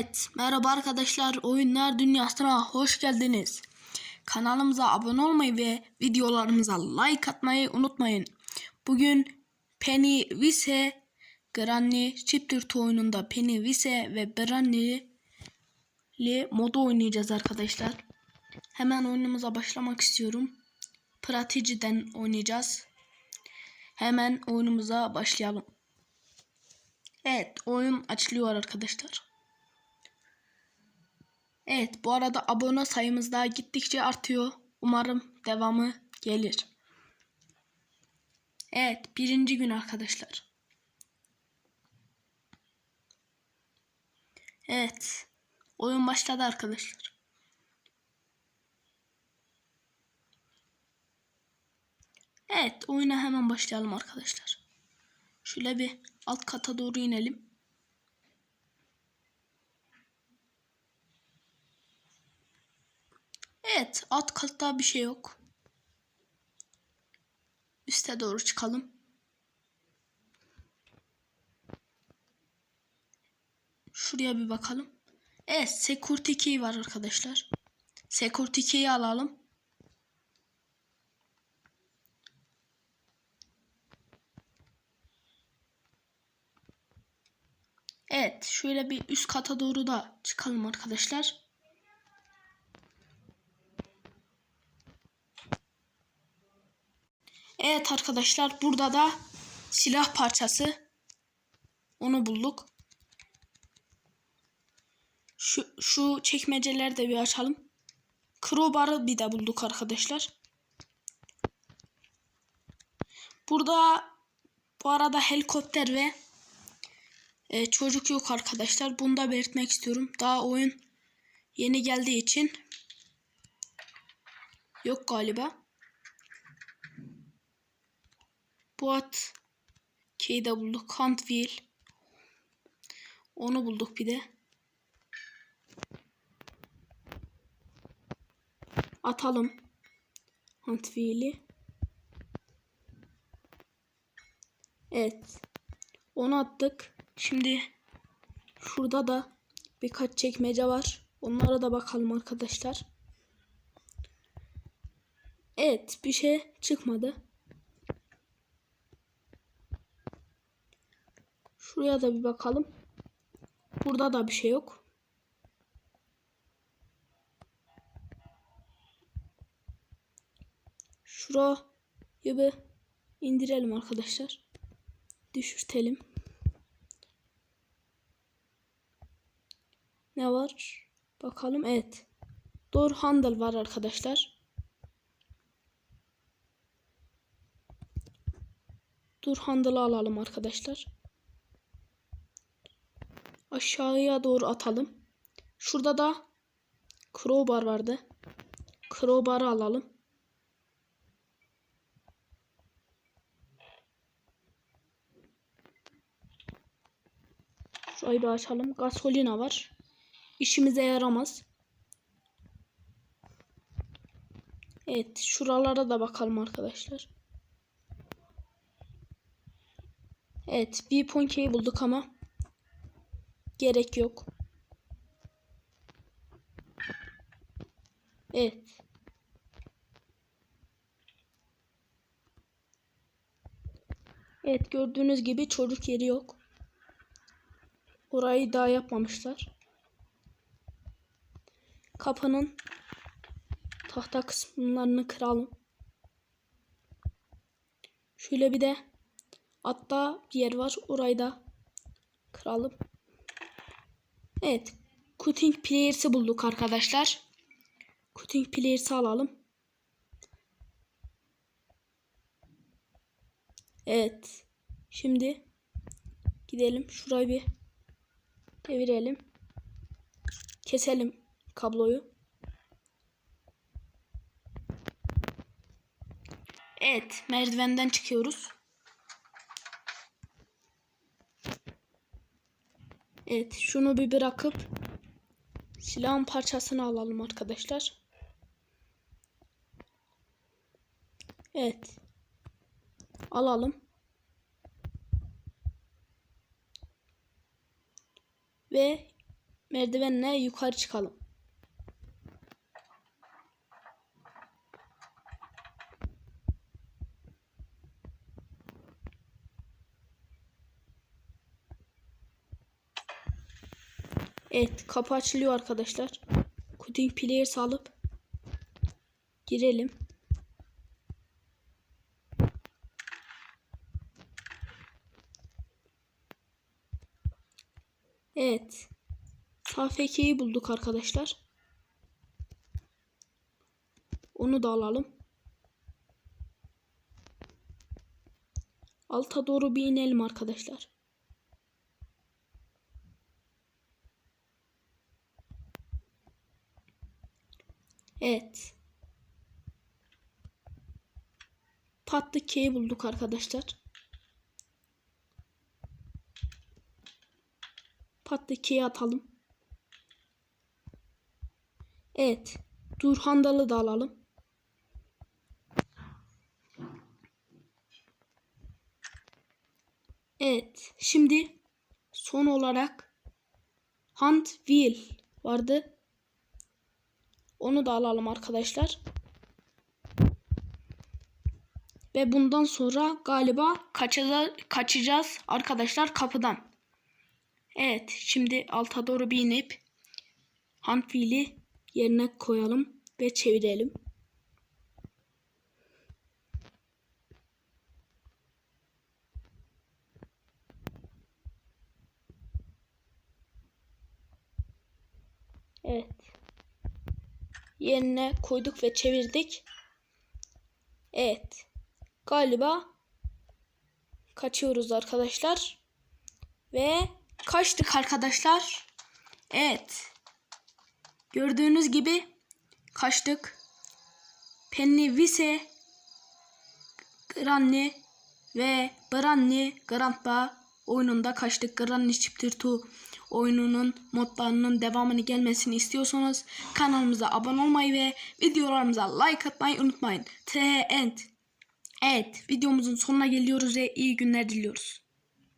Evet, merhaba arkadaşlar. Oyunlar Dünyası'na hoş geldiniz. Kanalımıza abone olmayı ve videolarımıza like atmayı unutmayın. Bugün Penny Vise Granny Chipturt oyununda Penny Vise ve Granny'li modu oynayacağız arkadaşlar. Hemen oyunumuza başlamak istiyorum. Pratici'den oynayacağız. Hemen oyunumuza başlayalım. Evet, oyun açılıyor arkadaşlar. Evet bu arada abone sayımız da gittikçe artıyor. Umarım devamı gelir. Evet birinci gün arkadaşlar. Evet oyun başladı arkadaşlar. Evet oyuna hemen başlayalım arkadaşlar. Şöyle bir alt kata doğru inelim. Evet alt katta bir şey yok. Üste doğru çıkalım. Şuraya bir bakalım. Evet security key var arkadaşlar. Security key'i alalım. Evet şöyle bir üst kata doğru da çıkalım arkadaşlar. Evet arkadaşlar burada da silah parçası. Onu bulduk. Şu, şu çekmeceleri de bir açalım. Crowbar'ı bir de bulduk arkadaşlar. Burada bu arada helikopter ve e, çocuk yok arkadaşlar. Bunu da belirtmek istiyorum. Daha oyun yeni geldiği için yok galiba. Boat K'yi de bulduk. Huntville. Onu bulduk bir de. Atalım. Huntville'i. Evet. Onu attık. Şimdi şurada da birkaç çekmece var. Onlara da bakalım arkadaşlar. Evet bir şey çıkmadı. Şuraya da bir bakalım. Burada da bir şey yok. Şurayı bir indirelim arkadaşlar. Düşürtelim. Ne var? Bakalım. Evet. Door handle var arkadaşlar. Dur handle'ı alalım arkadaşlar aşağıya doğru atalım. Şurada da crowbar vardı. Crowbar'ı alalım. Şurayı bir açalım. Gasolina var. İşimize yaramaz. Evet. Şuralara da bakalım arkadaşlar. Evet. Bir ponkeyi bulduk ama gerek yok. Evet. Evet gördüğünüz gibi çocuk yeri yok. Orayı daha yapmamışlar. Kapının tahta kısımlarını kıralım. Şöyle bir de hatta bir yer var. Orayı da kıralım. Evet. Cutting Players'ı bulduk arkadaşlar. Cutting Players'ı alalım. Evet. Şimdi gidelim. Şurayı bir devirelim. Keselim kabloyu. Evet. Merdivenden çıkıyoruz. Evet şunu bir bırakıp silahın parçasını alalım arkadaşlar. Evet. Alalım. Ve merdivenle yukarı çıkalım. Evet kapı açılıyor arkadaşlar. Coding Players alıp girelim. Evet. KFK'yi bulduk arkadaşlar. Onu da alalım. Alta doğru bir inelim arkadaşlar. Evet. Patlı K'yi bulduk arkadaşlar. Patlı K'yi atalım. Evet. Durhandalı da alalım. Evet. Şimdi son olarak Hunt Wheel vardı. Onu da alalım arkadaşlar. Ve bundan sonra galiba kaçacağız, arkadaşlar kapıdan. Evet şimdi alta doğru bir inip Huntwheel'i yerine koyalım ve çevirelim. Evet. Yerine koyduk ve çevirdik. Evet. Galiba kaçıyoruz arkadaşlar. Ve kaçtık arkadaşlar. Evet. Gördüğünüz gibi kaçtık. Pennywise, Granny ve Branny Grandpa oyununda kaçtık. Granny Chapter 2 oyununun modlarının devamını gelmesini istiyorsanız kanalımıza abone olmayı ve videolarımıza like atmayı unutmayın. The end. Evet videomuzun sonuna geliyoruz ve iyi günler diliyoruz.